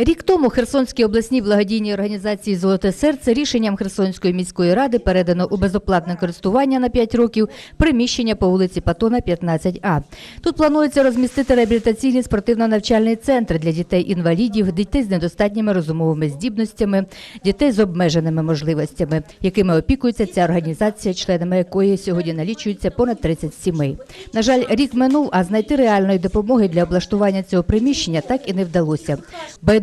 Рік тому Херсонській обласній благодійній організації Золоте серце рішенням Херсонської міської ради передано у безоплатне користування на 5 років приміщення по вулиці Патона, 15А. Тут планується розмістити реабілітаційний спортивно-навчальний центр для дітей-інвалідів, дітей з недостатніми розумовими здібностями, дітей з обмеженими можливостями, якими опікується ця організація, членами якої сьогодні налічується понад 30 сімей. На жаль, рік минув, а знайти реальної допомоги для облаштування цього приміщення так і не вдалося.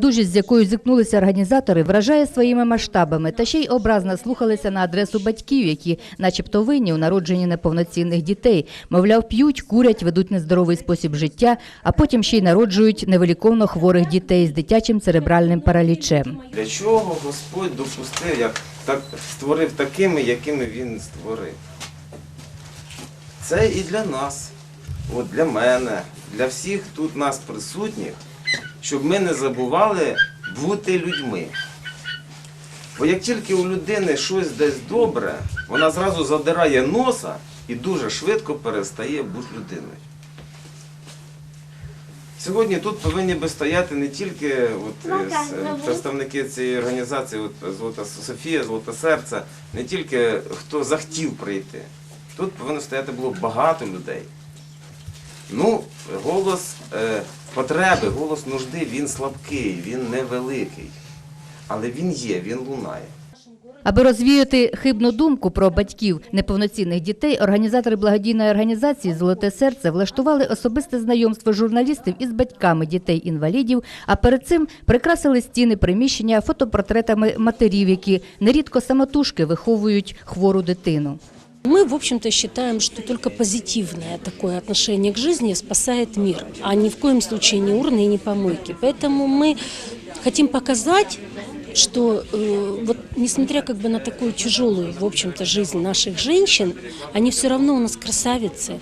Байдужість, з якою зіткнулися організатори, вражає своїми масштабами та ще й образно слухалися на адресу батьків, які, начебто, винні у народженні неповноцінних дітей. Мовляв, п'ють, курять, ведуть нездоровий спосіб життя, а потім ще й народжують невиліковно хворих дітей з дитячим церебральним паралічем. Для чого Господь допустив, як так створив такими, якими Він створив? Це і для нас, от для мене, для всіх тут нас присутніх, щоб ми не забували бути людьми. Бо як тільки у людини щось десь добре, вона зразу задирає носа і дуже швидко перестає бути людиною. Сьогодні тут повинні би стояти не тільки от, е, с- представники цієї організації, от, Золота Софія, Золоте Серце, не тільки хто захотів прийти. Тут повинно стояти було багато людей. Ну, голос е, потреби, голос нужди, він слабкий, він невеликий. Але він є, він лунає. Аби розвіяти хибну думку про батьків неповноцінних дітей, організатори благодійної організації Золоте серце влаштували особисте знайомство журналістів із батьками дітей-інвалідів, а перед цим прикрасили стіни приміщення фотопортретами матерів, які нерідко самотужки виховують хвору дитину. Мы, в общем-то, считаем, что только позитивное такое отношение к жизни спасает мир, а ни в коем случае не урны и не помойки. Поэтому мы хотим показать, что э, вот несмотря как бы на такую тяжелую, в общем-то, жизнь наших женщин, они все равно у нас красавицы.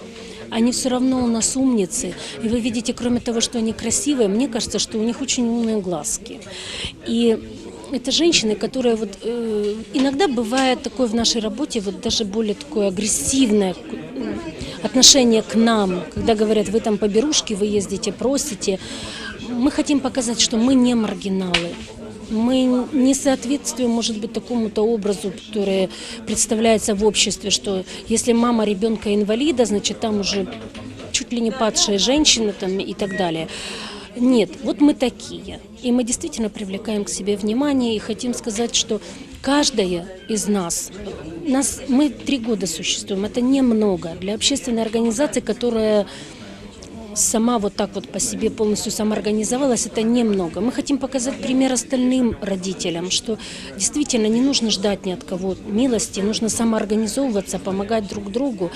Они все равно у нас умницы. И вы видите, кроме того, что они красивые, мне кажется, что у них очень умные глазки. И это женщины, которые вот э, иногда бывает такое в нашей работе, вот даже более такое агрессивное м, отношение к нам, когда говорят, вы там по берушке, вы ездите, просите. Мы хотим показать, что мы не маргиналы. Мы не соответствуем, может быть, такому-то образу, который представляется в обществе, что если мама ребенка инвалида, значит, там уже чуть ли не падшая женщина там, и так далее. Нет, вот мы такие. И мы действительно привлекаем к себе внимание и хотим сказать, что каждая из нас, нас мы три года существуем, это немного для общественной организации, которая сама вот так вот по себе полностью самоорганизовалась, это немного. Мы хотим показать пример остальным родителям, что действительно не нужно ждать ни от кого милости, нужно самоорганизовываться, помогать друг другу.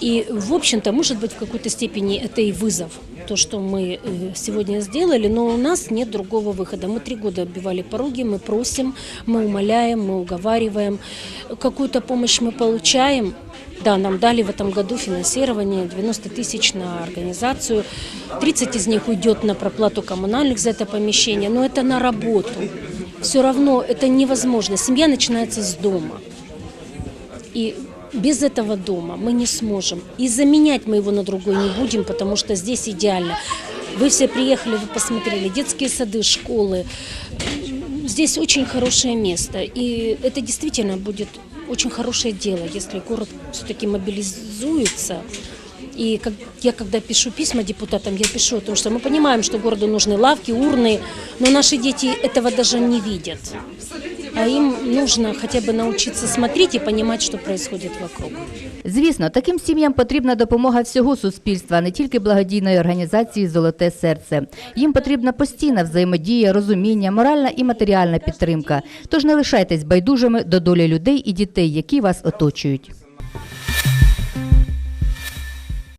И, в общем-то, может быть, в какой-то степени это и вызов, то, что мы э, сегодня сделали, но у нас нет другого выхода. Мы три года оббивали пороги, мы просим, мы умоляем, мы уговариваем. Какую-то помощь мы получаем. Да, нам дали в этом году финансирование 90 тысяч на организацию. 30 из них уйдет на проплату коммунальных за это помещение, но это на работу. Все равно это невозможно. Семья начинается с дома. И без этого дома мы не сможем. И заменять мы его на другой не будем, потому что здесь идеально. Вы все приехали, вы посмотрели детские сады, школы. Здесь очень хорошее место. И это действительно будет очень хорошее дело, если город все-таки мобилизуется. И как, я когда пишу письма депутатам, я пишу о том, что мы понимаем, что городу нужны лавки, урны, но наши дети этого даже не видят. А їм нужно хоча б навчитися смотреть і розуміти, що происходит вокруг. Звісно, таким сім'ям потрібна допомога всього суспільства, не тільки благодійної організації Золоте серце. Їм потрібна постійна взаємодія, розуміння, моральна і матеріальна підтримка. Тож не лишайтесь байдужими до долі людей і дітей, які вас оточують.